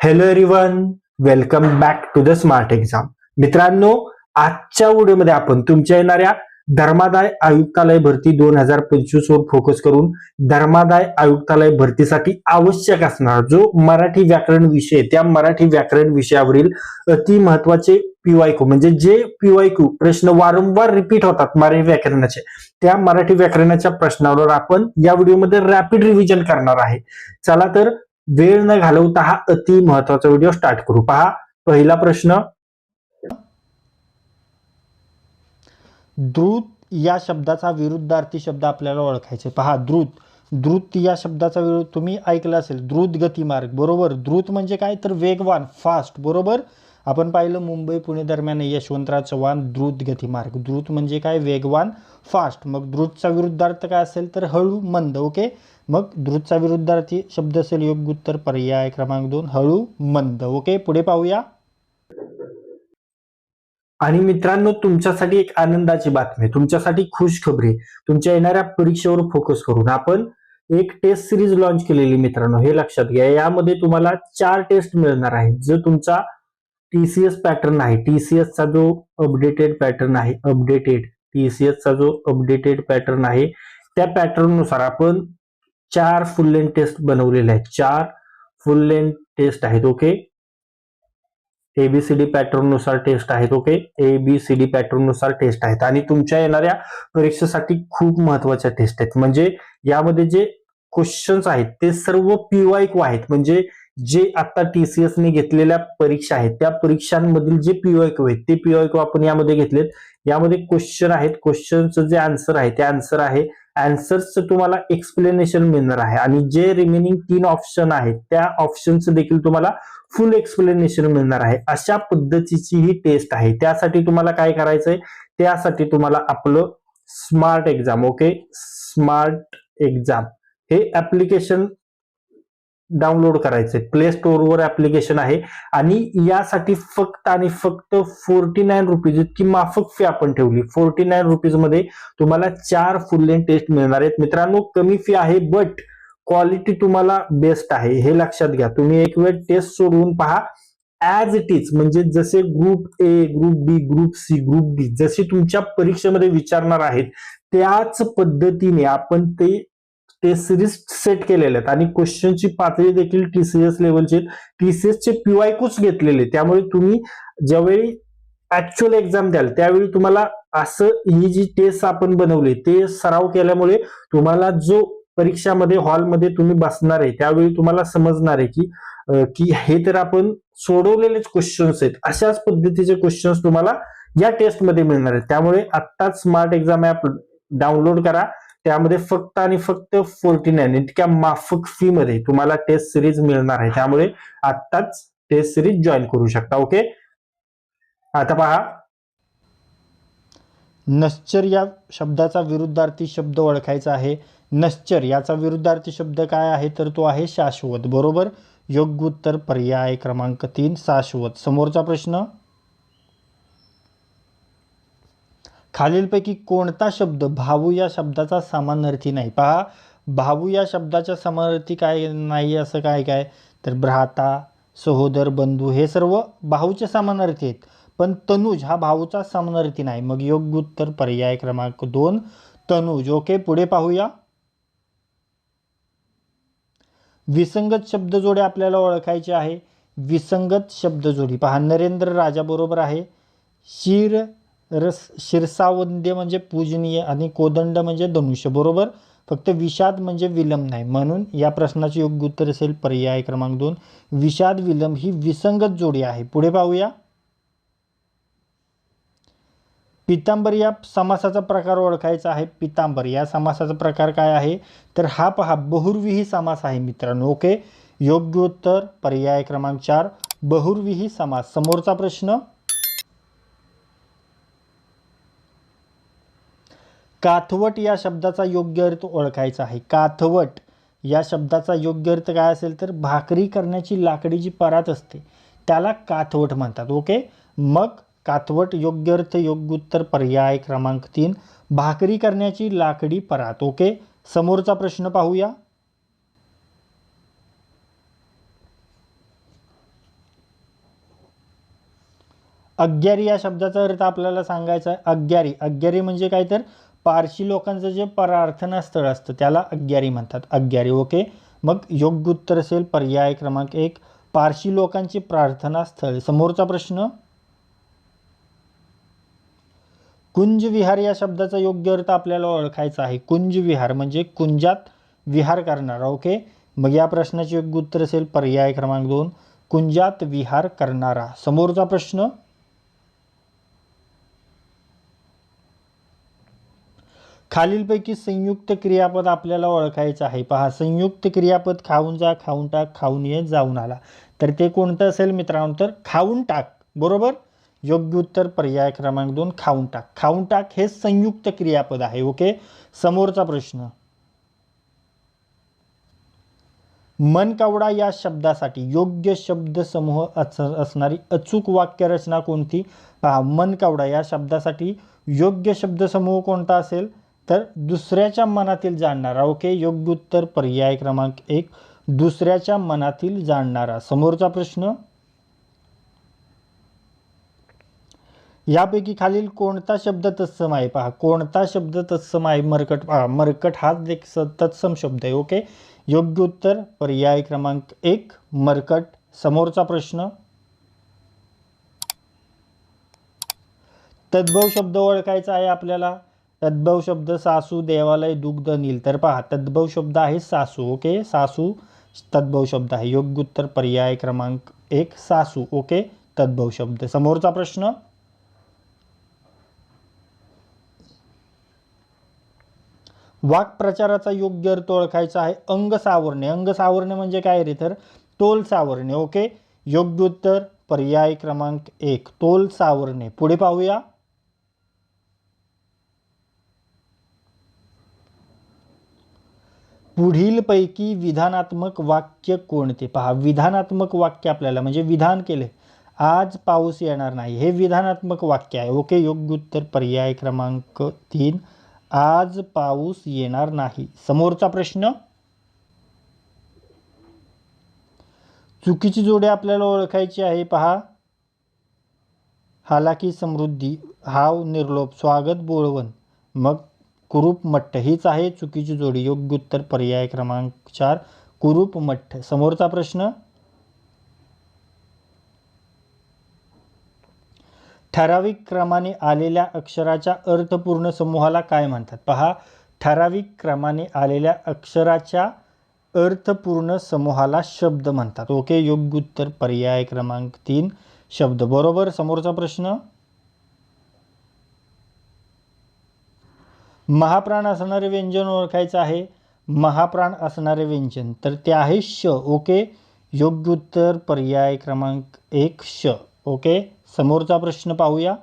Hello everyone welcome back to the smart exam मित्रांनो आजच्या व्हिडिओमध्ये आपण तुमच्या येणाऱ्या धर्मादाय आयुक्तालय भरती दोन हजार पंचवीस वर फोकस करून धर्मादाय आयुक्तालय भरतीसाठी आवश्यक असणार जो मराठी व्याकरण विषय त्या मराठी व्याकरण विषयावरील अति महत्त्वाचे पीवायकू म्हणजे जे पीवायकू प्रश्न वारंवार रिपीट होतात मराठी व्याकरणाचे त्या मराठी व्याकरणाच्या प्रश्नावर आपण या व्हिडिओमध्ये रॅपिड रिव्हिजन करणार आहे. चला तर वेळ न घालवता हा अति महत्त्वाचा व्हिडिओ स्टार्ट करू. पहा पहिला प्रश्न. द्रुत या शब्दाचा विरुद्धार्थी शब्द आपल्याला ओळखायचे. पहा द्रुत. द्रुत या शब्दाचा विरुद्ध तुम्ही ऐकला असेल द्रुत गतिमार्ग बरोबर? द्रुत म्हणजे काय? तर वेगवान फास्ट बरोबर? आपण पाहिलं मुंबई पुणे दरम्यान यशवंतराव चव्हाण द्रुत गतिमार्ग. द्रुत म्हणजे काय? वेगवान फास्ट मग द्रुतचा विरुद्धार्थ काय असेल तर हळू मंद. ओके? मग द्रुतचा विरुद्धार्थी शब्द असेल योग्य उत्तर पर्याय क्रमांक दोन हळू मंद. ओके? पुढे पाहूया. आणि मित्रांनो तुमच्यासाठी एक आनंदाची बातमी आहे. तुमच्यासाठी खुश खबरी तुमच्या येणाऱ्या परीक्षेवर फोकस करून आपण एक टेस्ट सिरीज लॉन्च केलेली मित्रांनो. हे लक्षात घ्या. यामध्ये तुम्हाला चार टेस्ट मिळणार आहेत. जो तुमचा टीसीएस पॅटर्न आहे टीसीएस चा जो अपडेटेड पॅटर्न आहे अपडेटेड टीसीएस चा जो अपडेटेड पॅटर्न आहे त्या पॅटर्ननुसार आपण चार फुल लेन टेस्ट बनवलेले आहेत. चार फुल लेन टेस्ट आहेत ओके एबीसीडी पॅटर्ननुसार टेस्ट आहेत ओके एबीसीडी पॅटर्ननुसार टेस्ट आहेत. आणि तुमच्या येणाऱ्या परीक्षेसाठी खूप महत्त्वाच्या टेस्ट आहेत. म्हणजे यामध्ये जे क्वेश्चन्स आहेत ते सर्व पीवायक्यू आहेत. म्हणजे जे आता टीसीएस ने घेतलेल्या परीक्षा आहेत त्या परीक्षांमधील जे पीवायक्यू आहेत ते पीवायक्यू आपण यामध्ये घेतलेत. यामध्ये क्वेश्चन आहेत. क्वेश्चनचं जे आन्सर आहे. ते आन्सर आहे. आन्सर्सचं तुम्हाला एक्सप्लेनेशन मिळणार आहे. आणि जे रिमेनिंग तीन ऑप्शन आहेत त्या ऑप्शनचं देखील तुम्हाला फुल एक्सप्लेनेशन मिळणार आहे. अशा पद्धतीची ही टेस्ट आहे. त्यासाठी तुम्हाला काय करायचंय? त्यासाठी तुम्हाला आपलं smart exam okay smart exam हे ऍप्लिकेशन डाउनलोड करायचे. प्ले स्टोअरवर ऍप्लिकेशन आहे. आणि यासाठी फक्त आणि फक्त फोर्टी नाईन रुपीज इतकी माफक फी आपण ठेवली. फोर्टी नाईन रुपीजमध्ये तुम्हाला चार फुल लेन टेस्ट मिळणार आहेत. मित्रांनो कमी फी आहे बट क्वालिटी तुम्हाला बेस्ट आहे. हे लक्षात घ्या. तुम्ही एक वेळ टेस्ट सोडवून पहा. ऍज इट इज म्हणजे जसे group A group B group C group D जसे तुमच्या परीक्षेमध्ये विचारणार आहेत त्याच पद्धतीने आपण ते ते सिरीज सेट केलेले आहेत. आणि क्वेश्चनची पातळी देखील टीसीएस लेवलचे टीसीएसचे पीवायकूच घेतलेले त्यामुळे तुम्ही ज्यावेळी ऍक्च्युअल एक्झाम द्याल त्यावेळी तुम्हाला असं ही जी टेस्ट आपण बनवली ते सराव केल्यामुळे तुम्हाला जो परीक्षामध्ये हॉलमध्ये तुम्ही बसणार आहे त्यावेळी तुम्हाला समजणार आहे की की हे तर आपण सोडवलेलेच क्वेश्चन्स आहेत. अशाच पद्धतीचे क्वेश्चन्स तुम्हाला या टेस्टमध्ये मिळणार आहेत. त्यामुळे आत्ताच स्मार्ट एक्झाम ऍप डाउनलोड करा. त्यामध्ये फक्त आणि फक्त फोर्टी नाईन इतक्या माफक फी मध्ये तुम्हाला टेस्ट सिरीज मिळणार आहे. त्यामुळे आत्ताच टेस्ट सिरीज जॉईन करू शकता. ओके आता पहा. नश्चर या शब्दाचा विरुद्धार्थी शब्द ओळखायचा आहे. नश्चर याचा विरुद्धार्थी शब्द काय आहे? तर तो आहे शाश्वत. बरोबर? योग्य उत्तर पर्याय क्रमांक तीन शाश्वत. समोरचा प्रश्न? खालीलपैकी कोणता शब्द भाऊ या शब्दाचा समानार्थी नाही? पहा भाऊ या शब्दाच्या समानार्थी काय नाही असं काय काय? तर भ्राता सहोदर बंधू हे सर्व भाऊचे समानार्थी आहेत. पण तनुज हा भाऊचा समानार्थी नाही. मग योग्य उत्तर पर्याय क्रमांक दोन तनुज. ओके पुढे पाहूया. विसंगत शब्दजोडी आपल्याला ओळखायचे आहे. विसंगत शब्दजोडी. पहा नरेंद्र राजा बरोबर आहे. शिर रस शिरसावंद्य म्हणजे पूजनीय आणि कोदंड म्हणजे धनुष्य बरोबर? फक्त विषाद म्हणजे विलंब नाही. म्हणून या प्रश्नाचे योग्य उत्तर असेल पर्याय क्रमांक दोन. विषाद विलंब ही विसंगत जोडी आहे. पुढे पाहूया. पितांबर या समासाचा प्रकार ओळखायचा आहे. पितांबर या समासाचा प्रकार काय आहे? तर हा पहा बहुर्विही समास आहे मित्रांनो ओके? योग्य उत्तर पर्याय क्रमांक चार. बहुर्विही समास. समोरचा प्रश्न? काथवट या शब्दाचा योग्य अर्थ ओळखायचा आहे. काथवट या शब्दाचा योग्य अर्थ काय असेल तर भाकरी करण्याची लाकडी जी परात असते त्याला काथवट म्हणतात. ओके? मग काथवट योग्य अर्थ योग्य उत्तर पर्याय क्रमांक तीन भाकरी करण्याची लाकडी परात. ओके? समोरचा प्रश्न पाहूया. अग्यारी या शब्दाचा अर्थ आपल्याला सांगायचा आहे. अग्यारी. अग्यारी म्हणजे काय तर पारशी लोकांचं जे प्रार्थना स्थळ असतं त्याला अग्यारी म्हणतात. अग्यारी ओके मग योग्य उत्तर असेल पर्याय क्रमांक एक. पारशी लोकांची प्रार्थना स्थळ. समोरचा प्रश्न. कुंज विहार या शब्दाचा योग्य अर्थ आपल्याला ओळखायचा आहे. कुंज विहार म्हणजे कुंजात विहार करणारा ओके मग या प्रश्नाचे योग्य उत्तर असेल पर्याय क्रमांक दोन. कुंजात विहार करणारा. समोरचा प्रश्न. खालीलपैकी संयुक्त क्रियापद आपल्याला ओळखायचं आहे. पहा संयुक्त क्रियापद खाऊन जा खाऊन टाक खाऊन ये जाऊन आला. तर ते कोणतं असेल मित्रांनो? तर खाऊन टाक. बरोबर? योग्य उत्तर पर्याय क्रमांक दोन खाऊन टाक. खाऊन टाक हे संयुक्त क्रियापद आहे ओके? समोरचा प्रश्न. मनकावडा या शब्दासाठी योग्य शब्द समूह अच- असणारी अचूक वाक्यरचना कोणती? पहा मनकावडा या शब्दासाठी योग्य शब्दसमूह कोणता असेल? तर दुसऱ्याच्या मनातील जाणणारा ओके योग्य उत्तर पर्याय क्रमांक एक दुसऱ्याच्या मनातील जाणणारा. समोरचा प्रश्न? यापैकी खालील कोणता शब्द तत्सम आहे? पहा कोणता शब्द तत्सम आहे? मरकट पहा मरकट हाच एक स- तत्सम शब्द आहे ओके? योग्य उत्तर पर्याय क्रमांक एक मरकट. समोरचा प्रश्न? तद्भव शब्द ओळखायचा आहे आपल्याला? तद्भव शब्द सासू देवालय दुग्ध नील. तर पहा तद्भव शब्द आहे सासू ओके? सासू तद्भव शब्द आहे. योग्य उत्तर पर्याय क्रमांक एक सासू ओके? तद्भव शब्द. समोरचा प्रश्न? वाक्प्रचाराचा योग्य अर्थ ओळखायचा आहे अंग सावरणे. अंग सावरणे म्हणजे काय रे तर? तोल सावरणे ओके? योग्य उत्तर पर्याय क्रमांक एक तोल सावरणे. पुढे पाहूया. पुढीलपैकी विधानात्मक वाक्य कोणते? पहा विधानात्मक वाक्य आपल्याला म्हणजे विधान केले. आज पाऊस येणार नाही. हे विधानात्मक वाक्य आहे. ओके योग्य उत्तर पर्याय क्रमांक तीन. आज पाऊस येणार नाही. समोरचा प्रश्न? चुकीची जोडी आपल्याला ओळखायची आहे पहा. हालाकी समृद्धी हाव निर्लोप स्वागत बोळवण. मग कुरूप मठ्ठ हीच आहे चुकीची जोडी. योग्य उत्तर पर्याय क्रमांक चार. कुरूप मठ्ठ समोरचा प्रश्न? ठराविक क्रमाने आलेल्या अक्षराच्या अर्थपूर्ण समूहाला काय म्हणतात? पहा. ठराविक क्रमाने आलेल्या अक्षराच्या अर्थपूर्ण समूहाला शब्द म्हणतात. ओके. योग्य उत्तर पर्याय क्रमांक तीन. शब्द बरोबर. समोरचा प्रश्न? महाप्राण असणारे व्यंजन ओळखायचं आहे. महाप्राण असणारे व्यंजन. तर ते आहे श. ओके? योग्य उत्तर पर्याय क्रमांक एक श. ओके? समोरचा प्रश्न पाहूया.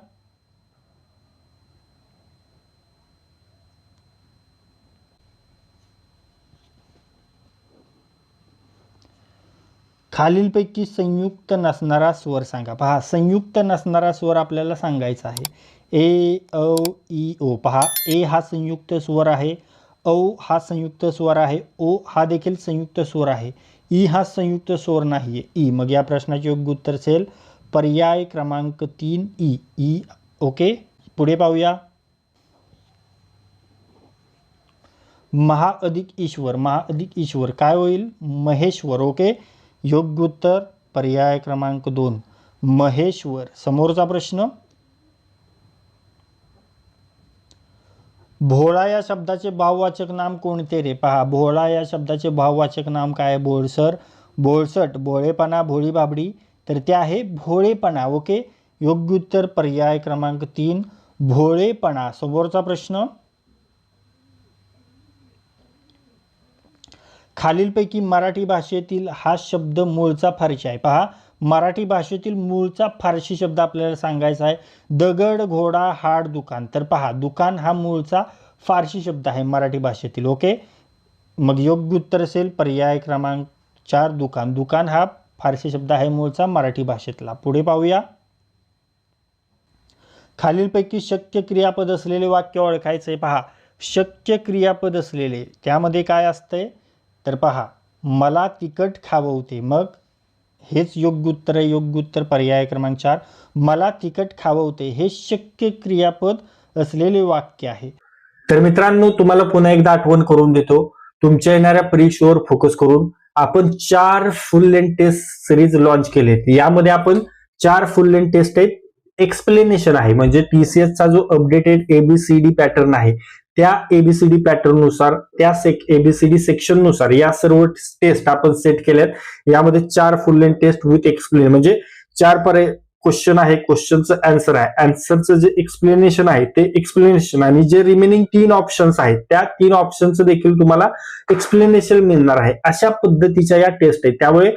खालीलपैकी संयुक्त नसणारा स्वर सांगा. पहा संयुक्त नसणारा स्वर आपल्याला सांगायचा आहे. ए औ ई ओ. पहा ए हा संयुक्त स्वर आहे औ हा संयुक्त स्वर आहे ओ हा देखील संयुक्त स्वर आहे. ई हा संयुक्त स्वर नाही आहे ई मग या प्रश्नाचे योग्य उत्तर असेल पर्याय क्रमांक तीन ई ई ओके? पुढे पाहूया. महा अधिक ईश्वर महा अधिक ईश्वर काय होईल? महेश्वर ओके? योग्य उत्तर पर्याय क्रमांक दोन. महेश्वर समोरचा प्रश्न. भोळा या शब्दाचे भाववाचक नाम कोणते रे? पहा भोळा या शब्दाचे भाववाचक नाम काय आहे? बोळसर बोळसट भोळेपणा भोळी बाबडी तर ते आहे भोळेपणा ओके? योग्य उत्तर पर्याय क्रमांक तीन भोळेपणा. समोरचा प्रश्न. खालीलपैकी मराठी भाषेतील हा शब्द मूळचा फारशी आहे. पहा मराठी भाषेतील मूळचा फारशी शब्द आपल्याला सांगायचा आहे. दगड घोडा हाड दुकान. तर पहा दुकान हा मूळचा फारशी शब्द आहे मराठी भाषेतील. ओके? मग योग्य उत्तर असेल पर्याय क्रमांक चार दुकान. दुकान हा फारसी शब्द आहे मूळचा मराठी भाषेतला. पुढे पाहूया. खालीलपैकी शक्य क्रियापद असलेले वाक्य ओळखायचे पहा शक्य क्रियापद असलेले त्यामध्ये काय असतंय? तर पहा मला तिखट खाववते मग? हेच योग्य उत्तर आहे. योग्य उत्तर पर्याय क्रमांक चार. मला तिखट खावं होते. हे शक्य क्रियापद असलेले वाक्य आहे. तर मित्रांनो तुम्हाला पुन्हा एकदा आठवण करून देतो. तुमच्या येणाऱ्या परीक्षेवर फोकस करून आपण चार full length test series launch केलेत. यामध्ये आपण चार फुल लेंथ टेस्ट आहेत. एक्सप्लेनेशन आहे. म्हणजे पीसीएसचा चा जो अपडेटेड एबीसीडी पॅटर्न आहे त्या एबीसीडी पॅटर्ननुसार त्या सेक एबीसीडी सेक्शननुसार या सर्व टेस्ट आपण सेट केल्यात. यामध्ये चार full length test with explain म्हणजे चार पर्याय क्वेश्चन आहे क्वेश्चनचं आन्सर आहे. आन्सरचं जे एक्सप्लेनेशन आहे ते एक्सप्लेनेशन आणि जे रिमेनिंग तीन ऑप्शन्स आहेत त्या तीन ऑप्शनचं देखील तुम्हाला एक्सप्लेनेशन मिळणार आहे. अशा पद्धतीच्या या टेस्ट आहेत. त्यामुळे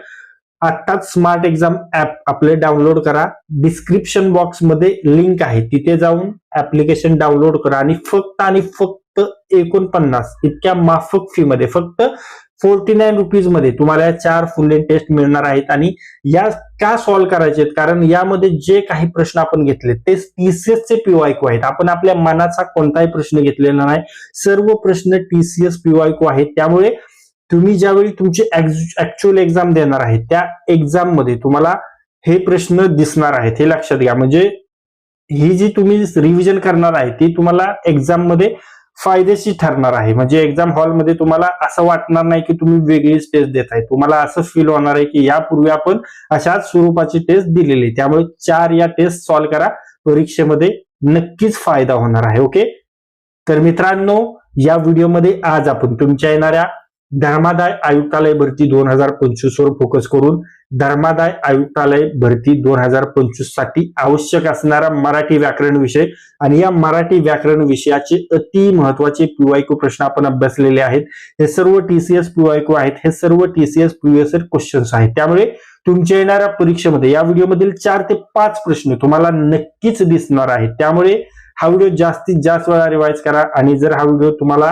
आत्ताच स्मार्ट एक्झाम ऍप आपले डाउनलोड करा. डिस्क्रिप्शन बॉक्समध्ये लिंक आहे. तिथे जाऊन ऍप्लिकेशन डाउनलोड करा. आणि फक्त आणि फक्त एकोणपन्नास इतक्या माफक फी मध्ये फक्त फोर्टी नाईन रुपीजमध्ये तुम्हाला या चार फुल टेस्ट मिळणार आहेत. आणि या का सॉल्व्ह करायचे आहेत? कारण यामध्ये जे काही प्रश्न आपण घेतले ते टीसीएस चे पीवायको आहेत. आपण आपल्या मनाचा कोणताही प्रश्न घेतलेला नाही. सर्व प्रश्न टीसीएस पीवायको आहेत. त्यामुळे तुम्ही ज्यावेळी तुमची ऍक्च्युअल एक्झाम देणार आहे त्या एक्झाममध्ये तुम्हाला हे प्रश्न दिसणार आहेत हे लक्षात घ्या. म्हणजे ही जी तुम्ही रिव्हिजन करणार आहे ती तुम्हाला एक्झाममध्ये फायदेशीर ठरणार आहे. म्हणजे एक्झाम हॉलमध्ये तुम्हाला असं वाटणार नाही की तुम्ही वेगळीच टेस्ट देत आहे. तुम्हाला असं फील होणार आहे की यापूर्वी आपण अशाच स्वरूपाची टेस्ट दिलेली आहे. त्यामुळे चार या टेस्ट सॉल्व्ह करा. परीक्षेमध्ये नक्कीच फायदा होणार आहे. ओके तर मित्रांनो या व्हिडिओमध्ये आज आपण तुमच्या येणाऱ्या धर्मादाय आयुक्तालय भरती दोन हजार पंचवीस वर फोकस करून धर्मादाय आयुक्तालय भरती दोन हजार पंचवीससाठी आवश्यक असणारा मराठी व्याकरण विषय. आणि या मराठी व्याकरण विषयाचे अति महत्त्वाचे पीवायक्यू प्रश्न आपण अभ्यासलेले आहेत. हे सर्व टीसीएस पीवायक्यू आहेत. हे सर्व टीसीएस पीएस क्वेश्चन्स आहेत. त्यामुळे तुमच्या येणाऱ्या परीक्षेमध्ये या व्हिडिओमधील चार ते पाच प्रश्न तुम्हाला नक्कीच दिसणार आहेत. त्यामुळे हा व्हिडिओ जास्तीत जास्त वेळा रिवाइज करा आणि जर हा व्हिडिओ तुम्हाला